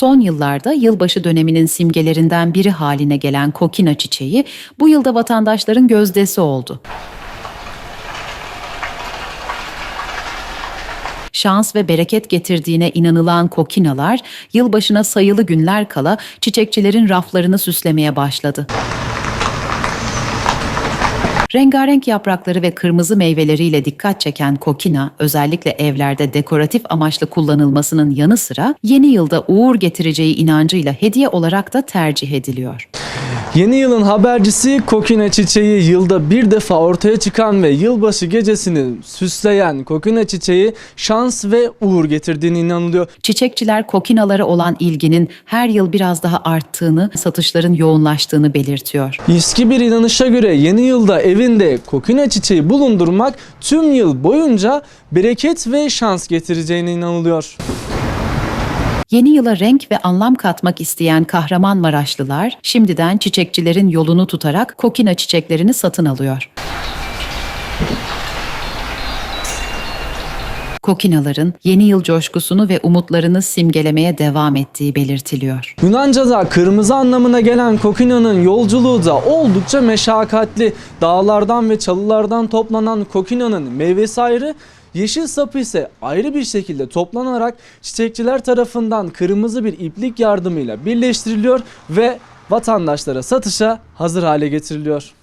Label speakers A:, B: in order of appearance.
A: Son yıllarda yılbaşı döneminin simgelerinden biri haline gelen kokina çiçeği bu yılda vatandaşların gözdesi oldu. Şans ve bereket getirdiğine inanılan kokinalar yılbaşına sayılı günler kala çiçekçilerin raflarını süslemeye başladı. Rengarenk yaprakları ve kırmızı meyveleriyle dikkat çeken kokina, özellikle evlerde dekoratif amaçlı kullanılmasının yanı sıra yeni yılda uğur getireceği inancıyla hediye olarak da tercih ediliyor.
B: Yeni yılın habercisi kokine çiçeği yılda bir defa ortaya çıkan ve yılbaşı gecesini süsleyen kokine çiçeği şans ve uğur getirdiğine inanılıyor.
A: Çiçekçiler kokinalara olan ilginin her yıl biraz daha arttığını, satışların yoğunlaştığını belirtiyor.
B: Eski bir inanışa göre yeni yılda evinde kokine çiçeği bulundurmak tüm yıl boyunca bereket ve şans getireceğine inanılıyor.
A: Yeni yıla renk ve anlam katmak isteyen Kahramanmaraşlılar şimdiden çiçekçilerin yolunu tutarak kokina çiçeklerini satın alıyor. Kokinaların yeni yıl coşkusunu ve umutlarını simgelemeye devam ettiği belirtiliyor.
B: Yunanca'da kırmızı anlamına gelen kokinanın yolculuğu da oldukça meşakkatli. Dağlardan ve çalılardan toplanan kokinanın meyvesi ayrı, yeşil sapı ise ayrı bir şekilde toplanarak çiçekçiler tarafından kırmızı bir iplik yardımıyla birleştiriliyor ve vatandaşlara satışa hazır hale getiriliyor.